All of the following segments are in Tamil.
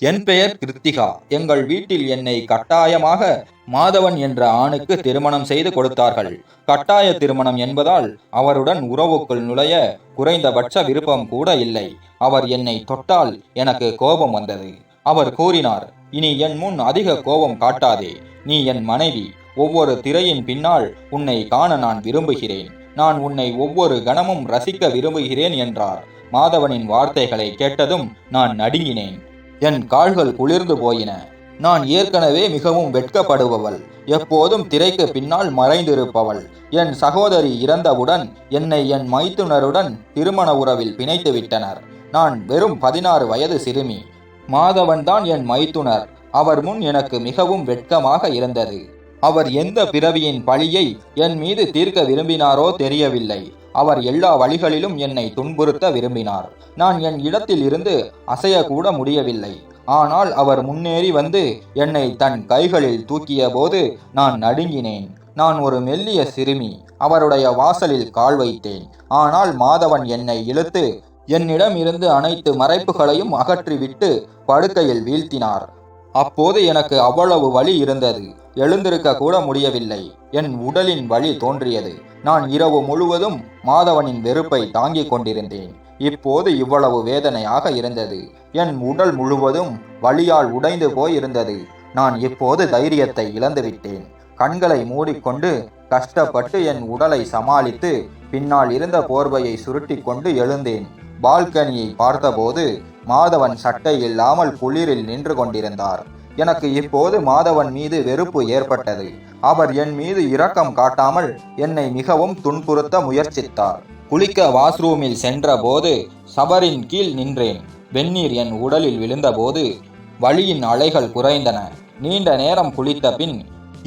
என் பெயர் கிருத்திகா. எங்கள் வீட்டில் என்னை கட்டாயமாக மாதவன் என்ற ஆணுக்கு திருமணம் செய்து கொடுத்தார்கள். கட்டாய திருமணம் என்பதால் அவருடன் உறவுக்குள் நுழைய குறைந்தபட்ச விருப்பம் கூட இல்லை. அவர் என்னை தொட்டால் எனக்கு கோபம் வந்தது. அவர் கூறினார் இனி என் முன் அதிக கோபம் காட்டாதே. நீ என் மனைவி. ஒவ்வொரு திரையின் பின்னால் உன்னை காண நான் விரும்புகிறேன். நான் உன்னை ஒவ்வொரு கணமும் ரசிக்க விரும்புகிறேன் என்றார். மாதவனின் வார்த்தைகளை கேட்டதும் நான் நடுங்கினேன். என் கால்கள் குளிர்ந்து போயின. நான் ஏற்கனவே மிகவும் வெட்கப்படுபவள். எப்போதும் திரைக்கு பின்னால் மறைந்திருப்பவள். என் சகோதரி இறந்தவுடன் என்னை என் மைத்துனருடன் திருமண உறவில் பிணைத்து விட்டனர். நான் வெறும் பதினாறு வயது சிறுமி. மாதவன்தான் என் மைத்துனர். அவர் முன் எனக்கு மிகவும் வெட்கமாக இருந்தது. அவர் எந்த பிறவியின் பழியை என் மீது தீர்க்க விரும்பினாரோ தெரியவில்லை. அவர் எல்லா வழிகளிலும் என்னை துன்புறுத்த விரும்பினார். நான் என் இடத்தில் இருந்து அசையக்கூட முடியவில்லை. ஆனால் அவர் முன்னேறி வந்து என்னை தன் கைகளில் தூக்கிய போது நான் நடுங்கினேன். நான் ஒரு மெல்லிய சிறுமி அவருடைய வாசலில் கால் வைத்தேன். ஆனால் மாதவன் என்னை இழுத்து என்னிடம் இருந்து அனைத்து மறைப்புகளையும் அகற்றிவிட்டு படுக்கையில் வீழ்த்தினார். அப்போது எனக்கு அவ்வளவு வலி இருந்தது. எழுந்திருக்க கூட முடியவில்லை. என் உடலின் வலி தோன்றியது. நான் இரவு முழுவதும் மாதவனின் வெறுப்பை தாங்கிக் கொண்டிருந்தேன். இப்போது இவ்வளவு வேதனையாக இருந்தது. என் உடல் முழுவதும் வலியால் உடைந்து போயிருந்தது. நான் இப்போது தைரியத்தை இழந்துவிட்டேன். கண்களை மூடிக்கொண்டு கஷ்டப்பட்டு என் உடலை சமாளித்து பின்னால் இருந்த போர்வையை சுருட்டி கொண்டு எழுந்தேன். பால்கனியை பார்த்தபோது மாதவன் சட்டை இல்லாமல் குளிரில் நின்று கொண்டிருந்தார். எனக்கு இப்போது மாதவன் மீது வெறுப்பு ஏற்பட்டது. அவர் என் மீது இரக்கம் காட்டாமல் என்னை மிகவும் துன்புறுத்த முயற்சித்தார். குளிக்க வாஷ்ரூமில் சென்றபோது சபரின் கீழ் நின்றேன். வெந்நீர் என் உடலில் விழுந்தபோது வழியின் அலைகள் குறைந்தன. நீண்ட நேரம் குளித்த பின்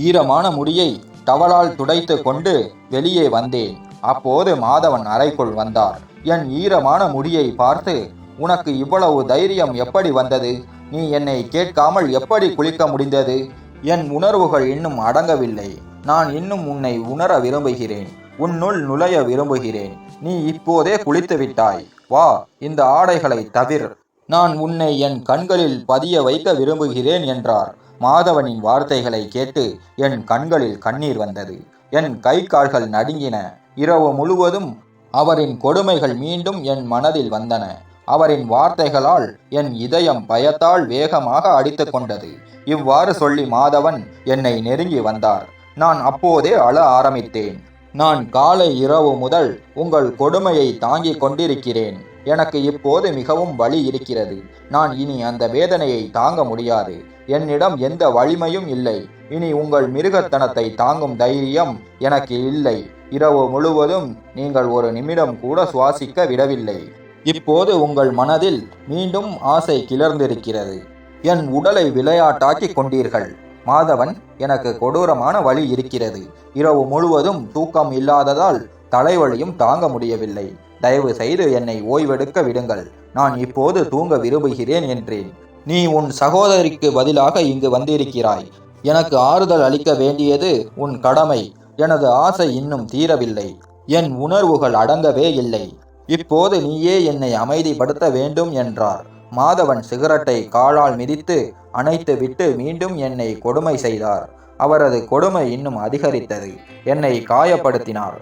ஈரமான முடியை டவலால் துடைத்து கொண்டு வெளியே வந்தேன். அப்போது மாதவன் அறைக்குள் வந்தார். என் ஈரமான முடியை பார்த்து உனக்கு இவ்வளவு தைரியம் எப்படி வந்தது? நீ என்னை கேட்காமல் எப்படி குளிக்க முடிந்தது? என் உணர்வுகள் இன்னும் அடங்கவில்லை. நான் இன்னும் உன்னை உணர விரும்புகிறேன். உன்னுள் நுழைய விரும்புகிறேன். நீ இப்போதே குளித்து விட்டாய். வா இந்த ஆடைகளை தவிர. நான் உன்னை என் கண்களில் பதிய வைக்க விரும்புகிறேன் என்றார். மாதவனின் வார்த்தைகளை கேட்டு என் கண்களில் கண்ணீர் வந்தது. என் கை கால்கள் நடுங்கின. இரவு முழுவதும் அவரின் கொடுமைகள் மீண்டும் என் மனதில் வந்தன. அவரின் வார்த்தைகளால் என் இதயம் பயத்தால் வேகமாக அடித்து கொண்டது. இவ்வாறு சொல்லி மாதவன் என்னை நெருங்கி வந்தார். நான் அப்போதே அழ ஆரம்பித்தேன். நான் காலை இரவு முதல் உங்கள் கொடுமையை தாங்கிக் கொண்டிருக்கிறேன். எனக்கு இப்போது மிகவும் வலி இருக்கிறது. நான் இனி அந்த வேதனையை தாங்க முடியாது. என்னிடம் எந்த வலிமையும் இல்லை. இனி உங்கள் மிருகத்தனத்தை தாங்கும் தைரியம் எனக்கு இல்லை. இரவு முழுவதும் நீங்கள் ஒரு நிமிடம் கூட சுவாசிக்க விடவில்லை. இப்போது உங்கள் மனதில் மீண்டும் ஆசை கிளர்ந்திருக்கிறது. என் உடலை விளையாட்டாக்கி கொண்டீர்கள். மாதவன் எனக்கு கொடூரமான வழி இருக்கிறது. இரவு முழுவதும் தூக்கம் இல்லாததால் தலைவலியும் தாங்க முடியவில்லை. தயவு செய்து என்னை ஓய்வெடுக்க விடுங்கள். நான் இப்போது தூங்க விரும்புகிறேன் என்றேன். நீ உன் சகோதரிக்கு பதிலாக இங்கு வந்திருக்கிறாய். எனக்கு ஆறுதல் அளிக்க வேண்டியது உன் கடமை. எனது ஆசை இன்னும் தீரவில்லை. என் உணர்வுகள் அடங்கவே இல்லை. இப்போது நீயே என்னை அமைதிப்படுத்த வேண்டும் என்றார். மாதவன் சிகரெட்டை காலால் மிதித்து அணைத்து விட்டு மீண்டும் என்னை கொடுமை செய்தார். அவரது கொடுமை இன்னும் அதிகரித்தது. என்னை காயப்படுத்தினார்.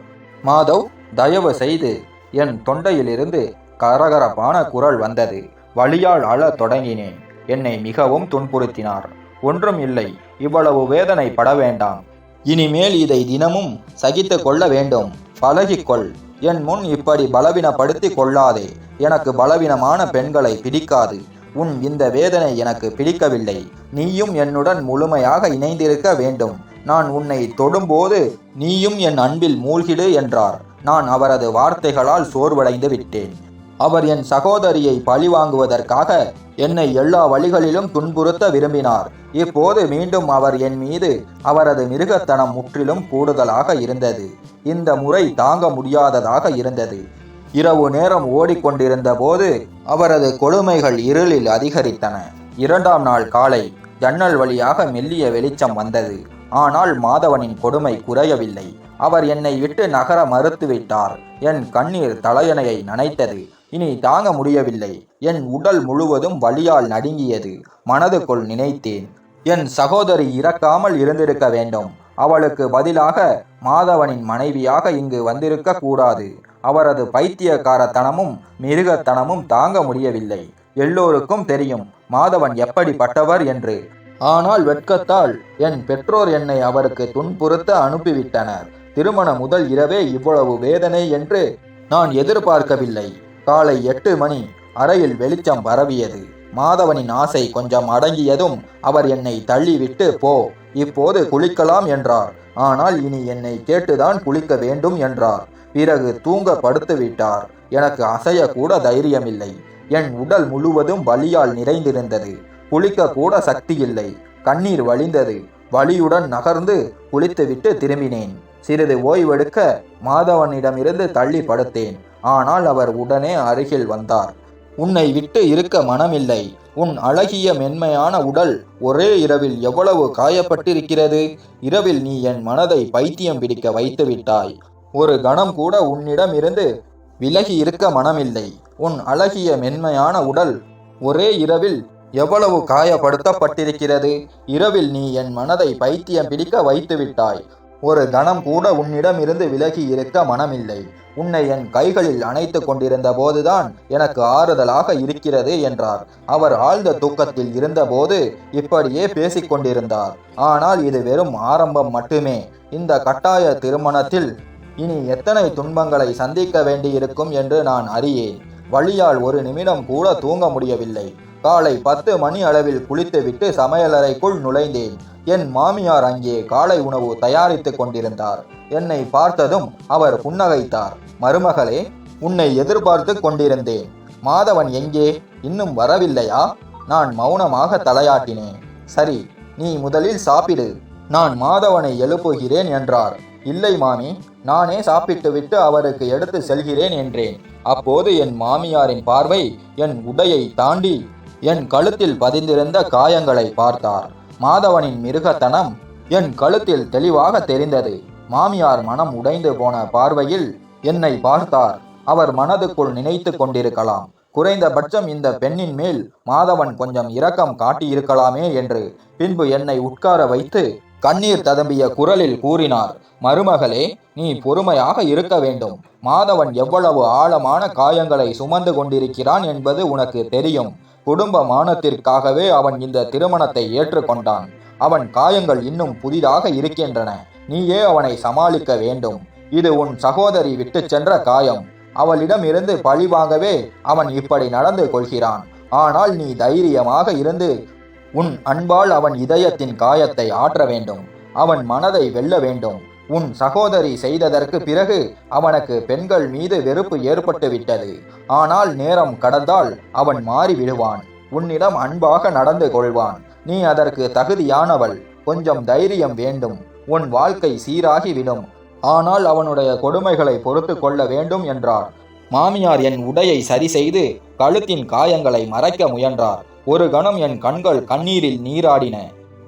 மாதவ் தயவு செய்து என் தொண்டையிலிருந்து கரகரப்பான குரல் வந்தது. வழியால் அழத் தொடங்கினேன். என்னை மிகவும் துன்புறுத்தினார். ஒன்றும் இல்லை. இவ்வளவு வேதனை பட வேண்டாம். இனிமேல் இதை தினமும் சகித்து கொள்ள வேண்டும். பழகிக்கொள். என் முன் இப்படி பலவீனப்படுத்தி கொள்ளாதே. எனக்கு பலவீனமான பெண்களை பிடிக்காது. உன் இந்த வேதனை எனக்கு பிடிக்கவில்லை. நீயும் என்னுடன் முழுமையாக இணைந்திருக்க வேண்டும். நான் உன்னை தொடும்போது நீயும் என் அன்பில் மூழ்கிடு என்றார். நான் அவரது வார்த்தைகளால் சோர்வடைந்து விட்டேன். அவர் என் சகோதரியை பழிவாங்குவதற்காக என்னை எல்லா வழிகளிலும் துன்புறுத்த விரும்பினார். இப்போது மீண்டும் அவர் என் மீது அவரது மிருகத்தனம் முற்றிலும் கூடுதலாக இருந்தது. இந்த முறை தாங்க முடியாததாக இருந்தது. இரவு நேரம் ஓடிக்கொண்டிருந்த போது அவரது கொடுமைகள் இருளில் அதிகரித்தன. இரண்டாம் நாள் காலை ஜன்னல் வழியாக மெல்லிய வெளிச்சம் வந்தது. ஆனால் மாதவனின் கொடுமை குறையவில்லை. அவர் என்னை விட்டு நகர மறுத்துவிட்டார். என் கண்ணீர் தலையணையை நனைத்தது. இனி தாங்க முடியவில்லை. என் உடல் முழுவதும் வலியால் நடுங்கியது. மனதுக்குள் நினைத்தேன். என் சகோதரி இறக்காமல் இருந்திருக்க வேண்டும். அவளுக்கு பதிலாக மாதவனின் மனைவியாக இங்கு வந்திருக்க கூடாது. அவரது பைத்தியக்காரத்தனமும் மிருகத்தனமும் தாங்க முடியவில்லை. எல்லோருக்கும் தெரியும் மாதவன் எப்படிப்பட்டவர் என்று. ஆனால் வெட்கத்தால் என் பெற்றோர் என்னை அவருக்கு துன்புறுத்த அனுப்பிவிட்டனர். திருமண முதல் இரவே இவ்வளவு வேதனை என்று நான் எதிர்பார்க்கவில்லை. காலை எட்டு மணி அறையில் வெளிச்சம் பரவியது. மாதவனின் ஆசை கொஞ்சம் அடங்கியதும் அவர் என்னை தள்ளிவிட்டு போ இப்போது குளிக்கலாம் என்றார். ஆனால் இனி என்னை கேட்டுதான் குளிக்க வேண்டும் என்றார். பிறகு தூங்க படுத்து விட்டார். எனக்கு அசையக்கூட தைரியமில்லை. என் உடல் முழுவதும் வலியால் நிறைந்திருந்தது. குளிக்க கூட சக்தி இல்லை கண்ணீர் வழிந்தது. வலியுடன் நகர்ந்து குளித்துவிட்டு திரும்பினேன். சிறிது ஓய்வெடுக்க மாதவனிடமிருந்து தள்ளி படுத்தேன். ஆனால் அவர் உடனே அருகில் வந்தார். உன்னை விட்டு இருக்க மனமில்லை. உன் அழகிய மென்மையான உடல் ஒரே இரவில் எவ்வளவு காயப்பட்டிருக்கிறது? இரவில் நீ என் மனதை பைத்தியம் பிடிக்க வைத்து விட்டாய் ஒரு கணம் கூட உன்னிடம் இருந்து விலகி இருக்க மனமில்லை. உன் அழகிய மென்மையான உடல் ஒரே இரவில் எவ்வளவு காயப்படுத்தப்பட்டிருக்கிறது? இரவில் நீ என் மனதை பைத்தியம் பிடிக்க வைத்துவிட்டாய். ஒரு கணம் கூட உன்னிடம் இருந்து விலகி இருக்க மனமில்லை. உன்னை என் கைகளில் அணைத்து கொண்டிருந்த போதுதான் எனக்கு ஆறுதலாக இருக்கிறது என்றார். அவர் ஆழ்ந்த தூக்கத்தில் இருந்தபோது இப்படியே பேசிக் கொண்டிருந்தார். ஆனால் இது வெறும் ஆரம்பம் மட்டுமே. இந்த கட்டாய திருமணத்தில் இனி எத்தனை துன்பங்களை சந்திக்க வேண்டியிருக்கும் என்று நான் அறியேன். வழியால் ஒரு நிமிடம் கூட தூங்க முடியவில்லை. காலை பத்து மணி அளவில் குளித்துவிட்டு சமையலறைக்குள் நுழைந்தேன். என் மாமியார் அங்கே காலை உணவு தயாரித்துக் கொண்டிருந்தார். என்னை பார்த்ததும் அவர் புன்னகைத்தார். மருமகளே உன்னை எதிர்பார்த்து கொண்டிருந்தேன். மாதவன் எங்கே? இன்னும் வரவில்லையா? நான் மௌனமாக தலையாட்டினேன். சரி நீ முதலில் சாப்பிடு. நான் மாதவனை எழுப்புகிறேன் என்றார். இல்லை மாமி நானே சாப்பிட்டுவிட்டு அவருக்கு எடுத்து செல்கிறேன் என்றேன். அப்போது என் மாமியாரின் பார்வை என் உடையை தாண்டி என் கழுத்தில் பதிந்திருந்த காயங்களை பார்த்தார். மாதவனின் மிருகத்தனம் என் கழுத்தில் தெளிவாக தெரிந்தது. மாமியார் மனம் உடைந்து போன பார்வையில் என்னை பார்த்தார். அவர் மனதுக்குள் நினைத்து கொண்டிருக்கலாம். குறைந்தபட்சம் இந்த பெண்ணின் மேல் மாதவன் கொஞ்சம் இரக்கம் காட்டியிருக்கலாமே என்று பின்பு என்னை உட்கார வைத்து கண்ணீர் ததம்பிய குரலில் கூறினார் மருமகளே நீ பொறுமையாக இருக்க வேண்டும். மாதவன் எவ்வளவு ஆழமான காயங்களை சுமந்து கொண்டிருக்கிறான் என்பது உனக்கு தெரியும். குடும்ப மானத்திற்காகவே அவன் இந்த திருமணத்தை ஏற்றுக்கொண்டான். அவன் காயங்கள் இன்னும் புதிதாக இருக்கின்றன. நீயே அவனை சமாளிக்க வேண்டும். இது உன் சகோதரி விட்டுச் சென்ற காயம். அவளிடம் இருந்து பழி வாங்கவே அவன் இப்படி நடந்து கொள்கிறான். ஆனால் நீ தைரியமாக இருந்து உன் அன்பால் அவன் இதயத்தின் காயத்தை ஆற்ற வேண்டும். அவன் மனதை வெல்ல வேண்டும். உன் சகோதரி செய்ததற்கு பிறகு அவனுக்கு பெண்கள் மீது வெறுப்பு ஏற்பட்டுவிட்டது. ஆனால் நேரம் கடந்தால் அவன் மாறிவிடுவான். உன்னிடம் அன்பாக நடந்து கொள்வான். நீ அதற்கு தகுதியானவள். கொஞ்சம் தைரியம் வேண்டும். உன் வாழ்க்கை சீராகிவிடும். ஆனால் அவனுடைய கொடுமைகளை பொறுத்து கொள்ள வேண்டும் என்றார். மாமியார் என் உடையை சரி செய்து கழுத்தின் காயங்களை மறைக்க முயன்றார். ஒரு கணம் என் கண்கள் கண்ணீரில் நீராடின.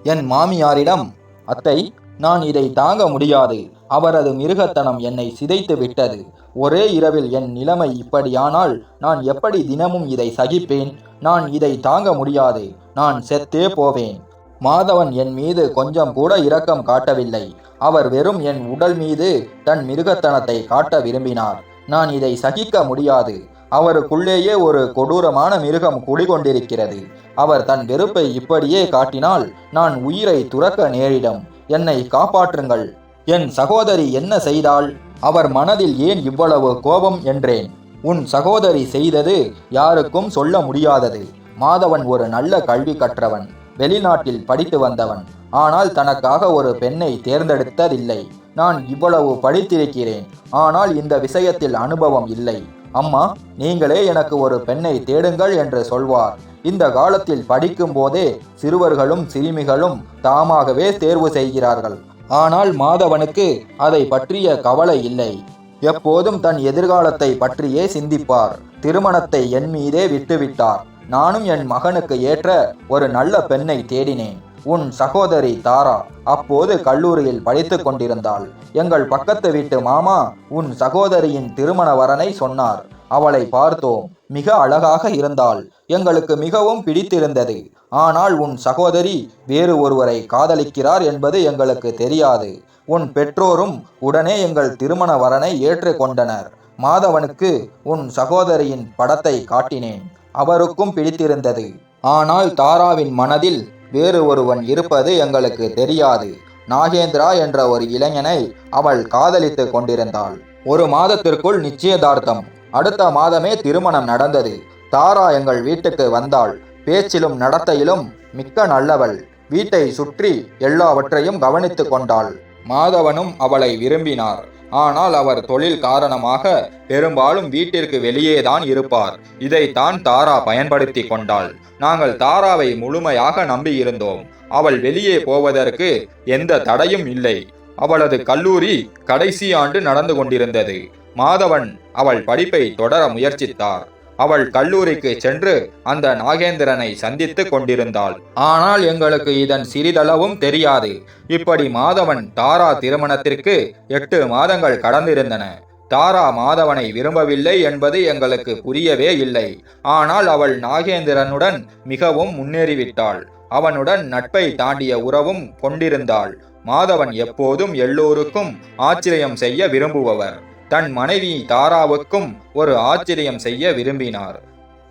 என் மாமியாரிடம் அத்தை நான் இதை தாங்க முடியாது. அவரது மிருகத்தனம் என்னை சிதைத்து விட்டது. ஒரே இரவில் என் நிலைமை இப்படியானால் நான் எப்படி தினமும் இதை சகிப்பேன்? நான் இதை தாங்க முடியாது. நான் செத்தே போவேன். மாதவன் என் மீது கொஞ்சம் கூட இரக்கம் காட்டவில்லை. அவர் வெறும் என் உடல் மீது தன் மிருகத்தனத்தை காட்ட விரும்பினார். நான் இதை சகிக்க முடியாது. அவருக்குள்ளேயே ஒரு கொடூரமான மிருகம் குடிகொண்டிருக்கிறது. அவர் தன் வெறுப்பை இப்படியே காட்டினால் நான் உயிரை துறக்க நேரிடும். என்னை காப்பாற்றுங்கள். என் சகோதரி என்ன செய்தால் அவர் மனதில் ஏன் இவ்வளவு கோபம் என்றேன். உன் சகோதரி செய்தது யாருக்கும் சொல்ல முடியாதது. மாதவன் ஒரு நல்ல கல்வி கற்றவன் வெளிநாட்டில் படித்து வந்தவன். ஆனால் தனக்காக ஒரு பெண்ணை தேர்ந்தெடுத்ததில்லை. நான் இவ்வளவு படித்திருக்கிறேன். ஆனால் இந்த விஷயத்தில் அனுபவம் இல்லை. அம்மா நீங்களே எனக்கு ஒரு பெண்ணை தேடுங்கள் என்று சொல்வார். இந்த காலத்தில் படிக்கும் போதே சிறுவர்களும் சிறுமிகளும் தாமாகவே தேர்வு செய்கிறார்கள். ஆனால் மாதவனுக்கு அதை பற்றிய கவலை இல்லை. எப்போதும் தன் எதிர்காலத்தை பற்றியே சிந்திப்பார். திருமணத்தை என் மீதே விட்டுவிட்டார். நானும் என் மகனுக்கு ஏற்ற ஒரு நல்ல பெண்ணை தேடினேன். உன் சகோதரி தாரா அப்போது கல்லூரியில் படித்துக் கொண்டிருந்தாள். எங்கள் பக்கத்து வீட்டு மாமா உன் சகோதரியின் திருமண வரனை சொன்னார். அவளை பார்த்தோம். மிக அழகாக இருந்தாள். எங்களுக்கு மிகவும் பிடித்திருந்தது. ஆனால் உன் சகோதரி வேறு ஒருவரை காதலிக்கிறார் என்பது எங்களுக்கு தெரியாது. உன் பெற்றோரும் உடனே எங்கள் திருமண வரனை ஏற்றுக்கொண்டனர். மாதவனுக்கு உன் சகோதரியின் படத்தை காட்டினேன். அவருக்கும் பிடித்திருந்தது. ஆனால் தாராவின் மனதில் வேறு ஒருவன் இருப்பது எங்களுக்கு தெரியாது. நாகேந்திரா என்ற ஒரு இளைஞனை அவள் காதலித்து கொண்டிருந்தாள். ஒரு மாதத்திற்குள் நிச்சயதார்த்தம். அடுத்த மாதமே திருமணம் நடந்தது. தாரா எங்கள் வீட்டுக்கு வந்தாள். பேச்சிலும் நடத்தையிலும் மிக்க நல்லவள். வீட்டை சுற்றி எல்லாவற்றையும் கவனித்து கொண்டாள். மாதவனும் அவளை விரும்பினார். ஆனால் அவர் தொழில் காரணமாக பெரும்பாலும் வீட்டிற்கு வெளியேதான் இருப்பார். இதைத்தான் தாரா பயன்படுத்தி கொண்டாள். நாங்கள் தாராவை முழுமையாக நம்பியிருந்தோம். அவள் வெளியே போவதற்கு எந்த தடையும் இல்லை. அவளது கல்லூரி கடைசி ஆண்டு நடந்து கொண்டிருந்தது. மாதவன் அவள் படிப்பை தொடர முயற்சித்தார். அவள் கல்லூரிக்கு சென்று அந்த நாகேந்திரனை சந்தித்துக் கொண்டிருந்தாள். ஆனால் எங்களுக்கு இதன் சிறிதளவும் தெரியாது. இப்படி மாதவன் தாரா திருமணத்திற்கு எட்டு மாதங்கள் கடந்திருந்தன. தாரா மாதவனை விரும்பவில்லை என்பது எங்களுக்கு புரியவே இல்லை. ஆனால் அவள் நாகேந்திரனுடன் மிகவும் முன்னேறிவிட்டாள். அவனுடன் நட்பை தாண்டிய உறவும் கொண்டிருந்தாள். மாதவன் எப்போதும் எல்லோருக்கும் ஆச்சரியம் செய்ய விரும்புபவர். தன் மனைவி தாராவுக்கும் ஒரு ஆச்சரியம் செய்ய விரும்பினார்.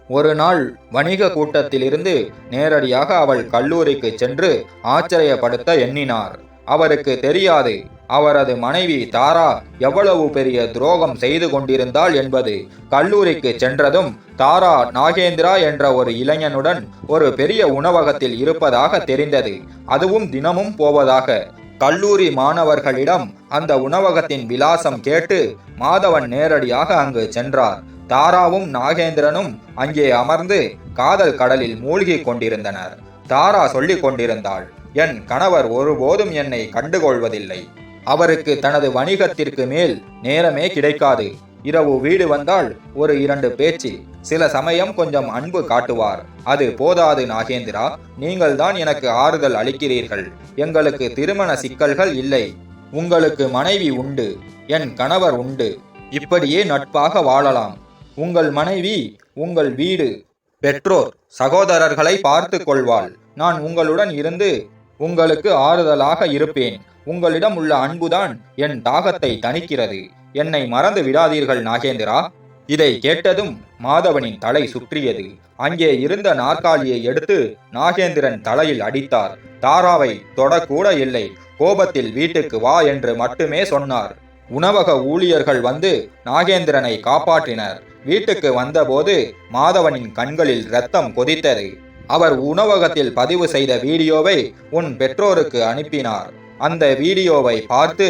ஒரு நாள் வணிக கூட்டத்திலிருந்து நேரடியாக அவள் கல்லூரிக்கு சென்று ஆச்சரியப்படுத்த எண்ணினார். அவருக்கு தெரியாது அவரது மனைவி தாரா எவ்வளவு பெரிய துரோகம் செய்து கொண்டிருந்தாள் என்பது. கல்லூரிக்கு சென்றதும் தாரா நாகேந்திரா என்ற ஒரு இளைஞனுடன் ஒரு பெரிய உணவகத்தில் இருப்பதாக தெரிந்தது. அதுவும் தினமும் போவதாக. கல்லூரி மாணவர்களிடம் அந்த உணவகத்தின் விலாசம் கேட்டு மாதவன் நேரடியாக அங்கு சென்றார். தாராவும் நாகேந்திரனும் அங்கே அமர்ந்து காதல் கடலில் மூழ்கிக் கொண்டிருந்தனர். தாரா சொல்லிக் கொண்டிருந்தாள் என் கணவர் ஒருபோதும் என்னை கண்டுகொள்வதில்லை. அவருக்கு தனது வணிகத்திற்கு மேல் நேரமே கிடைக்காது. இரவு வீடு வந்தால் ஒரு இரண்டு பேச்சு சில சமயம் கொஞ்சம் அன்பு காட்டுவார். அது போதாது நாகேந்திரா. நீங்கள் தான் எனக்கு ஆறுதல் அளிக்கிறீர்கள். எங்களுக்கு திருமண சிக்கல்கள் இல்லை. உங்களுக்கு மனைவி உண்டு என் கணவர் உண்டு. இப்படியே நட்பாக வாழலாம். உங்கள் மனைவி உங்கள் வீடு. பெற்றோர் சகோதரர்களை பார்த்து கொள்வாள். நான் உங்களுடன் இருந்து உங்களுக்கு ஆறுதலாக இருப்பேன். உங்களிடம் உள்ள அன்புதான் என் தாகத்தை தணிக்கிறது. என்னை மறந்து விடாதீர்கள் நாகேந்திரா. இதை கேட்டதும் மாதவனின் தலை சுற்றியது. அங்கே இருந்த நாற்காலியை எடுத்து நாகேந்திரன் தலையில் அடித்தார். தாராவை தொடக்கூட இல்லை. கோபத்தில் வீட்டுக்கு வா என்று மட்டுமே சொன்னார். உணவக ஊழியர்கள் வந்து நாகேந்திரனை காப்பாற்றினர். வீட்டுக்கு வந்தபோது மாதவனின் கண்களில் ரத்தம் கொதித்தது. அவர் உணவகத்தில் பதிவு செய்த வீடியோவை உன் பெற்றோருக்கு அனுப்பினார். அந்த வீடியோவை பார்த்து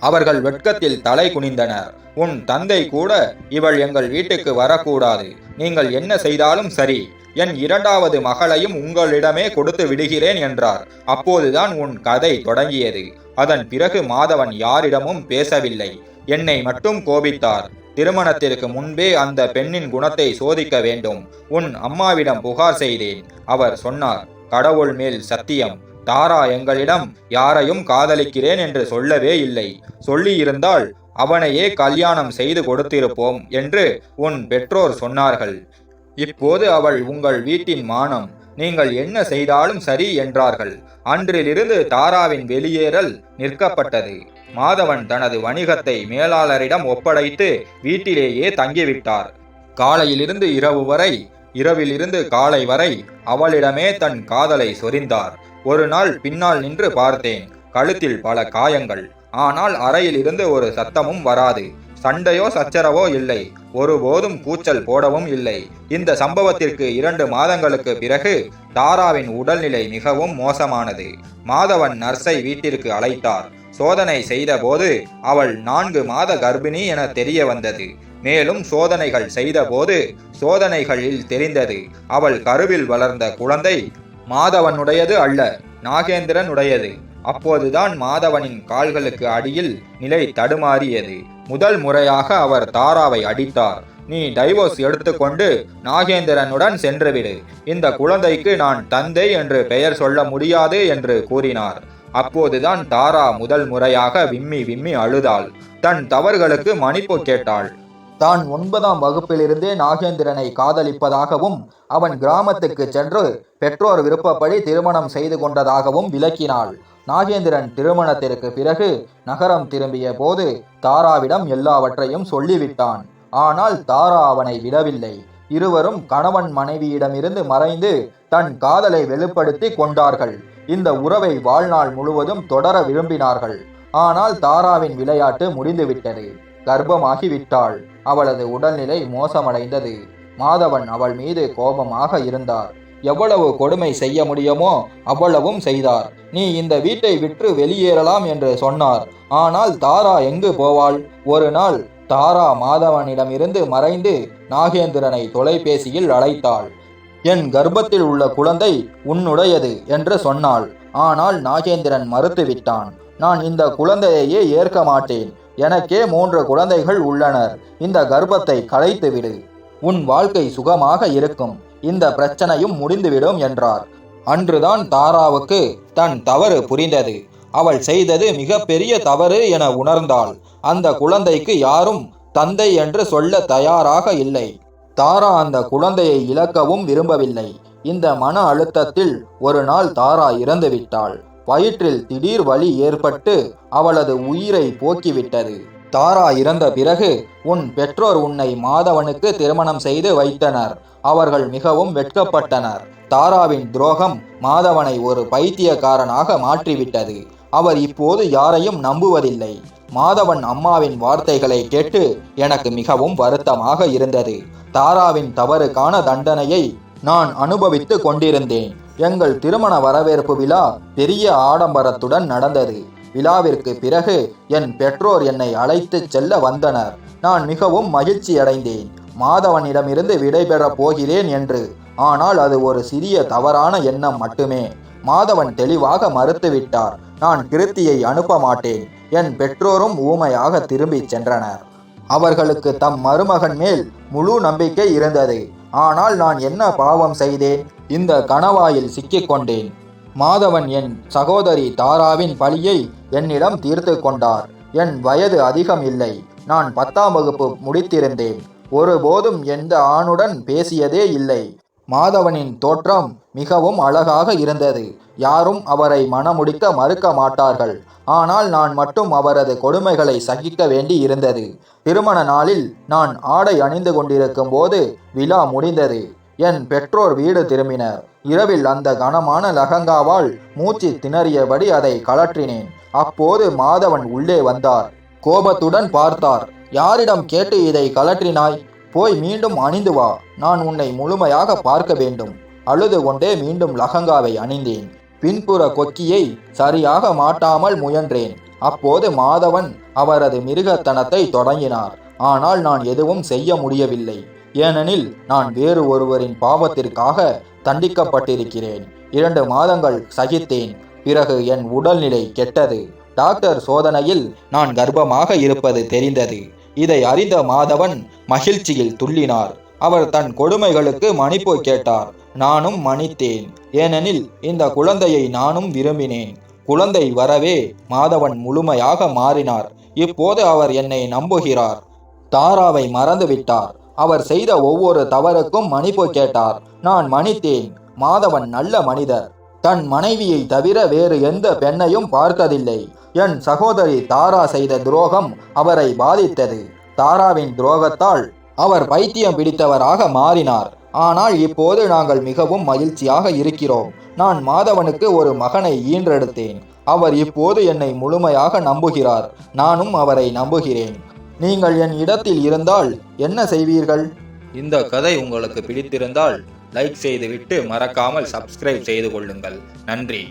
அவர்கள் வெட்கத்தில் தலை குனிந்தனர். உன் தந்தை கூட இவள் எங்கள் வீட்டுக்கு வரக்கூடாது. நீங்கள் என்ன செய்தாலும் சரி. என் இரண்டாவது மகளையும் உங்களிடமே கொடுத்து விடுகிறேன் என்றார். அப்போதுதான் உன் கதை தொடங்கியது. அதன் பிறகு மாதவன் யாரிடமும் பேசவில்லை. என்னை மட்டும் கோபித்தார். திருமணத்திற்கு முன்பே அந்த பெண்ணின் குணத்தை சோதிக்க வேண்டும். உன் அம்மாவிடம் புகார் செய்தேன் அவர் சொன்னார். கடவுள் மேல் சத்தியம். தாரா எங்களிடம் யாரையும் காதலிக்கிறேன் என்று சொல்லவே இல்லை. சொல்லியிருந்தால் அவனையே கல்யாணம் செய்து கொடுத்திருப்போம் என்று உன் பெற்றோர் சொன்னார்கள். இப்போது அவள் உங்கள் வீட்டின் மானம். நீங்கள் என்ன செய்தாலும் சரி என்றார்கள். அன்றிலிருந்து தாராவின் வெளியேறல் நிற்கப்பட்டது. மாதவன் தனது வணிகத்தை மேலாளரிடம் ஒப்படைத்து வீட்டிலேயே தங்கிவிட்டார். காலையிலிருந்து இரவு வரை இரவிலிருந்து காலை வரை அவளிடமே தன் காதலை சொரிந்தார். ஒரு நாள் பின்னால் நின்று பார்த்தேன் கழுத்தில் பல காயங்கள். ஆனால் அறையில் இருந்து ஒரு சத்தமும் வராது. சண்டையோ சச்சரவோ இல்லை. ஒருபோதும் கூச்சல் போடவும் இல்லை. இந்த சம்பவத்திற்கு இரண்டு மாதங்களுக்கு பிறகு தாராவின் உடல்நிலை மிகவும் மோசமானது. மாதவன் நர்ஸை வீட்டிற்கு அழைத்தார். சோதனை செய்தபோது அவள் நான்கு மாத கர்ப்பிணி என தெரிய வந்தது. மேலும் சோதனைகள் செய்தபோது சோதனைகளில் தெரிந்தது. அவள் கருவில் வளர்ந்த குழந்தை மாதவனுடையது அல்ல நாகேந்திரனுடையது. அப்போதுதான் மாதவனின் கால்களுக்கு அடியில் நிலை தடுமாறியது. முதல் முறையாக அவர் தாராவை அடித்தார். நீ டைவோர்ஸ் எடுத்துக்கொண்டு நாகேந்திரனுடன் சென்றுவிடு. இந்த குழந்தைக்கு நான் தந்தை என்று பெயர் சொல்ல முடியாது என்று கூறினார். அப்போதுதான் தாரா முதல் முறையாக விம்மி விம்மி அழுதாள். தன் தவறுகளுக்கு மன்னிப்பு கேட்டாள். தான் ஒன்பதாம் வகுப்பிலிருந்தே நாகேந்திரனை காதலிப்பதாகவும் அவன் கிராமத்துக்கு சென்று பெற்றோர் விருப்பப்படி திருமணம் செய்து கொண்டதாகவும் விளக்கினாள். நாகேந்திரன் திருமணத்திற்கு பிறகு நகரம் திரும்பிய போது தாராவிடம் எல்லாவற்றையும் சொல்லிவிட்டான். ஆனால் தாரா அவனை விடவில்லை. இருவரும் கணவன் மனைவியிடமிருந்து மறைந்து தன் காதலை வெளிப்படுத்தி கொண்டார்கள். இந்த உறவை வாழ்நாள் முழுவதும் தொடர விரும்பினார்கள். ஆனால் தாராவின் விளையாட்டு முடிந்துவிட்டது. கர்ப்பமாகி விட்டாள் அவளது உடல்நிலை மோசமடைந்தது. மாதவன் அவள் மீது கோபமாக இருந்தார். எவ்வளவு கொடுமை செய்ய முடியுமோ அவ்வளவும் செய்தார். நீ இந்த வீட்டை விற்று வெளியேறலாம் என்று சொன்னார். ஆனால் தாரா எங்கு போவாள்? ஒரு நாள் தாரா மாதவனிடமிருந்து மறைந்து நாகேந்திரனை தொலைபேசியில் அழைத்தாள். என் கர்ப்பத்தில் உள்ள குழந்தை உன்னுடையது என்று சொன்னாள். ஆனால் நாகேந்திரன் மறுத்துவிட்டான். நான் இந்த குழந்தையையே ஏற்க மாட்டேன். எனக்கே மூன்று குழந்தைகள் உள்ளனர். இந்த கர்ப்பத்தை கலைத்துவிடு உன் வாழ்க்கை சுகமாக இருக்கும். இந்த பிரச்சனையும் முடிந்துவிடும் என்றார். அன்றுதான் தாராவுக்கு தன் தவறு புரிந்தது. அவள் செய்தது மிகப்பெரிய தவறு என உணர்ந்தாள். அந்த குழந்தைக்கு யாரும் தந்தை என்று சொல்ல தயாராக இல்லை. தாரா அந்த குழந்தையை இழக்கவும் விரும்பவில்லை. இந்த மன அழுத்தத்தில் ஒரு நாள் தாரா இறந்துவிட்டாள். வயிற்றில் திடீர் வலி ஏற்பட்டு அவளது உயிரை போக்கிவிட்டது. தாரா இறந்த பிறகு உன் பெற்றோர் உன்னை மாதவனுக்கு திருமணம் செய்து வைத்தனர். அவர்கள் மிகவும் வெட்கப்பட்டனர். தாராவின் துரோகம் மாதவனை ஒரு பைத்தியக்காரனாக மாற்றிவிட்டது. அவர் இப்போது யாரையும் நம்புவதில்லை. மாதவன் அம்மாவின் வார்த்தைகளை கேட்டு எனக்கு மிகவும் வருத்தமாக இருந்தது. தாராவின் தவறுக்கான தண்டனையை நான் அனுபவித்து கொண்டிருந்தேன். எங்கள் திருமண வரவேற்பு விழா பெரிய ஆடம்பரத்துடன் நடந்தது. விழாவிற்கு பிறகு என் பெற்றோர் என்னை அழைத்துச் செல்ல வந்தனர். நான் மிகவும் மகிழ்ச்சி அடைந்தேன் மாதவனிடமிருந்து விடைபெறப் போகிறேன் என்று. ஆனால் அது ஒரு சிறிய தவறான எண்ணம் மட்டுமே. மாதவன் தெளிவாக மறுத்துவிட்டார். நான் கிருத்தியை அனுப்ப மாட்டேன். என் பெற்றோரும் ஊமையாக திரும்பிச் சென்றனர். அவர்களுக்கு தம் மருமகன் மேல் முழு நம்பிக்கை இருந்தது. ஆனால் நான் என்ன பாவம் செய்தேன்? இந்த கணவாயில் சிக்கிக்கொண்டேன். மாதவன் என் சகோதரி தாராவின் பழியை என்னிடம் தீர்த்து கொண்டார். என் வயது அதிகம் இல்லை. நான் பத்தாம் வகுப்பு முடித்திருந்தேன். ஒருபோதும் எந்த ஆணுடன் பேசியதே இல்லை. மாதவனின் தோற்றம் மிகவும் அழகாக இருந்தது. யாரும் அவரை மணமுடிக்க மறுக்க மாட்டார்கள். ஆனால் நான் மட்டும் அவரது கொடுமைகளை சகிக்க வேண்டி இருந்தது. திருமண நாளில் நான் ஆடை அணிந்து கொண்டிருக்கும் போது விழா முடிந்தது. என் பெற்றோர் வீடு திரும்பினர். இரவில் அந்த கனமான லகங்காவால் மூச்சு திணறியபடி அதை கழற்றினேன். அப்போது மாதவன் உள்ளே வந்தார். கோபத்துடன் பார்த்தார். யாரிடம் கேட்டு இதை கழற்றினாய்? போய் மீண்டும் அணிந்து வா. நான் உன்னை முழுமையாக பார்க்க வேண்டும். அழுது கொண்டே மீண்டும் லகங்காவை அணிந்தேன். பின்புற கொக்கியை சரியாக மாட்டாமல் முயன்றேன். அப்போது மாதவன் அவரது மிருகத்தனத்தை தொடங்கினார். ஆனால் நான் எதுவும் செய்ய முடியவில்லை. ஏனெனில் நான் வேறு ஒருவரின் பாவத்திற்காக தண்டிக்கப்பட்டிருக்கிறேன். இரண்டு மாதங்கள் சகித்தேன். பிறகு என் உடல்நிலை கெட்டது. டாக்டர் சோதனையில் நான் கர்ப்பமாக இருப்பது தெரிந்தது. இதை அறிந்த மாதவன் மகிழ்ச்சியில் துள்ளினார். அவர் தன் கொடுமைகளுக்கு மன்னிப்பு கேட்டார். நானும் மன்னித்தேன். ஏனெனில் இந்த குழந்தையை நானும் விரும்பினேன். குழந்தை வரவே மாதவன் முழுமையாக மாறினார். இப்போது அவர் என்னை நம்புகிறார். தாராவை மறந்துவிட்டார். அவர் செய்த ஒவ்வொரு தவறுக்கும் மன்னிப்பு கேட்டார். நான் மன்னித்தேன். மாதவன் நல்ல மனிதர். தன் மனைவியை தவிர வேறு எந்த பெண்ணையும் பார்த்ததில்லை. என் சகோதரி தாரா செய்த துரோகம் அவரை பாதித்தது. தாராவின் துரோகத்தால் அவர் பைத்தியம் பிடித்தவராக மாறினார். ஆனால் இப்போது நாங்கள் மிகவும் மகிழ்ச்சியாக இருக்கிறோம். நான் மாதவனுக்கு ஒரு மகனை ஈன்றெடுத்தேன். அவர் இப்போது என்னை முழுமையாக நம்புகிறார். நானும் அவரை நம்புகிறேன். நீங்கள் என் இடத்தில் இருந்தால் என்ன செய்வீர்கள்? இந்த கதை உங்களுக்கு பிடித்திருந்தால் லைக் செய்துவிட்டு மறக்காமல் சப்ஸ்கிரைப் செய்து கொள்ளுங்கள். நன்றி.